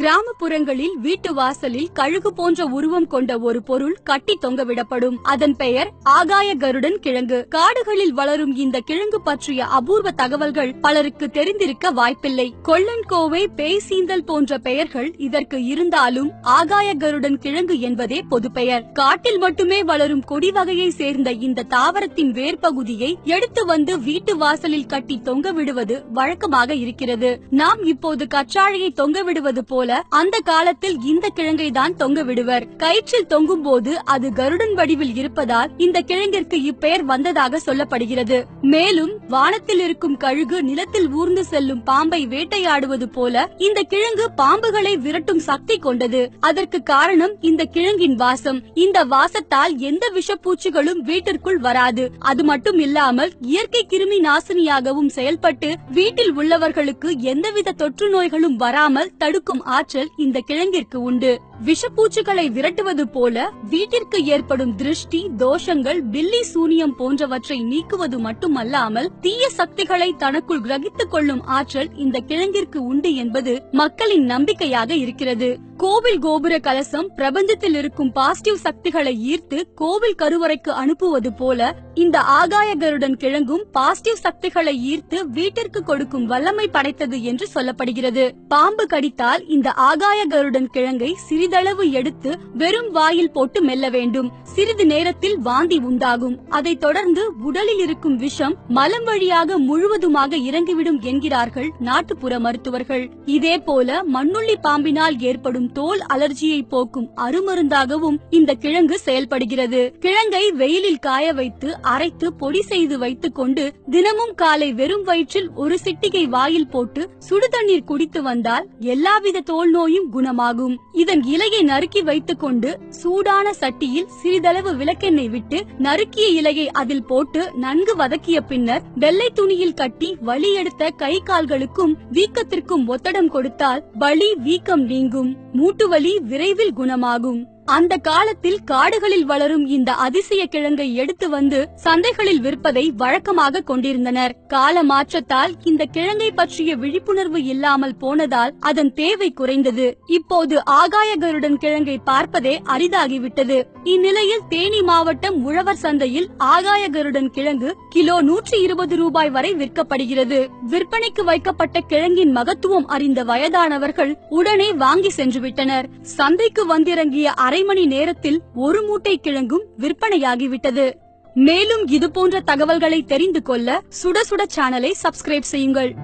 கிராமப்புறங்களில் வீட்டு வாசலில் கழுகு போன்ற உருவம் கொண்ட ஒரு பொருள் கட்டி தொங்கவிடப்படும் அதன் பெயர் ஆகாய கருடன் கிழங்கு. காடுகளில் வளரும் இந்த கிழங்கு பற்றிய அபூர்வ தகவல்கள் பலருக்கு தெரிந்திருக்க வாய்ப்பில்லை. கொள்ளன்கோவை பேய் சீந்தல் போன்ற பெயர்கள் இதற்கு இருந்தாலும் ஆகாய கருடன் கிழங்கு என்பதே பொது பெயர். காட்டில் மட்டுமே வளரும் கொடி வகையை சேர்ந்த இந்த தாவரத்தின் வேர்பகுதியை எடுத்து வந்து வீட்டு வாசலில் கட்டி தொங்க விடுவது வழக்கமாக இருக்கிறது. நாம் இப்போது கற்றாழையை தொங்க விடுவது போல போல அந்த காலத்தில் இந்த கிழங்கை தான் தொங்க விடுவர். கயிற்றில் தொங்கும் போது அது கருடன் வடிவில் இருப்பதால் இந்த கிழங்கிற்கு இப்பெயர் வந்ததாக சொல்லப்படுகிறது. மேலும் வானத்தில் இருக்கும் கழுகு நிலத்தில் ஊர்ந்து செல்லும் பாம்பை வேட்டையாடுவது போல இந்த கிழங்கு பாம்புகளை விரட்டும் சக்தி கொண்டது. அதற்கு காரணம் இந்த கிழங்கின் வாசம். இந்த வாசத்தால் எந்த விஷப்பூச்சிகளும் வீட்டிற்குள் வராது. அது மட்டும் இல்லாமல் இயற்கை கிருமி நாசினியாகவும் செயல்பட்டு வீட்டில் உள்ளவர்களுக்கு எந்தவித தொற்று நோய்களும் வராமல் தடுக்கும் ஆற்றல் இந்த கிழங்கிற்கு உண்டு. விஷப்பூச்சிகளை விரட்டுவது போல வீட்டிற்கு ஏற்படும் திருஷ்டி தோஷங்கள் பில்லி சூனியம் போன்றவற்றை நீக்குவது மட்டுமல்லாமல் தீய சக்திகளை தனக்குள் கிரகித்துக் கொள்ளும் ஆற்றல் இந்த கிழங்கிற்கு உண்டு என்பது மக்களின் நம்பிக்கையாக இருக்கிறது. கோவில் கோபுர கலசம் பிரபஞ்சத்தில் இருக்கும் பாசிட்டிவ் சக்திகளை ஈர்த்து கோவில் கருவறைக்கு அனுப்புவது போல இந்த ஆகாய கருடன் கிழங்கும் பாசிட்டிவ் சக்திகளை ஈர்த்து வீட்டிற்கு கொடுக்கும் வல்லமை படைத்தது என்று சொல்லப்படுகிறது. பாம்பு கடித்தால் இந்த ஆகாய கருடன் கிழங்கை சிறிதளவு எடுத்து வெறும் வாயில் போட்டு மெல்ல வேண்டும். சிறிது நேரத்தில் வாந்தி உண்டாகும். அதைத் தொடர்ந்து உடலில் இருக்கும் விஷம் மலம் வழியாக முழுவதுமாக இறங்கிவிடும் என்கிறார்கள் நாட்டுப்புற மருத்துவர்கள். இதே போல மண்ணுள்ளி பாம்பினால் ஏற்படும் தோல் அலர்ஜியை போக்கும் அருமருந்தாகவும் இந்த கிழங்கு செயல்படுகிறது. கிழங்கை வெயிலில் காய வைத்து அரைத்து பொடி செய்து வைத்துக் கொண்டு தினமும் காலை வெறும் வயிற்றில் ஒரு சிட்டிகை வாயில் போட்டு சுடுதண்ணீர் குடித்து வந்தால் எல்லாவித தோல் நோயும் குணமாகும். இதன் இலையை நறுக்கி வைத்துக் கொண்டு சூடான சட்டியில் சிறிதளவு விளக்கெண்ணெய் விட்டு நறுக்கிய இலையை அதில் போட்டு நன்கு வதக்கிய பின்னர் வெள்ளை துணியில் கட்டி வலி எடுத்த கை கால்களுக்கும் வீக்கத்திற்கும் ஒத்தடம் கொடுத்தால் வலி வீக்கம் நீங்கும். மூட்டு வலி விரைவில் குணமாகும். அந்த காலத்தில் காடுகளில் வளரும் இந்த அதிசய கிழங்கை எடுத்து வந்து சந்தைகளில் விற்பதை வழக்கமாக கொண்டிருந்தனர். கால மாற்றத்தால் இந்த கிழங்கை பற்றிய விழிப்புணர்வு இல்லாமல் போனதால் அதன் தேவை குறைந்தது. இப்போது ஆகாய கருடன் கிழங்கை பார்ப்பதே அரிதாகிவிட்டது. இந்நிலையில் தேனி மாவட்டம் உழவர் சந்தையில் ஆகாய கருடன் கிழங்கு கிலோ நூற்றி இருபது ரூபாய் வரை விற்கப்படுகிறது. விற்பனைக்கு வைக்கப்பட்ட கிழங்கின் மகத்துவம் அறிந்த வயதானவர்கள் உடனே வாங்கி சென்றுவிட்டனர். சந்தைக்கு வந்திறங்கிய அரை மணி நேரத்தில் ஒரு மூட்டை கிழங்கும் விற்பனையாகிவிட்டது. மேலும் இதுபோன்ற தகவல்களை தெரிந்து கொள்ள சுட சுட சேனலை சப்ஸ்கிரைப் செய்யுங்கள்.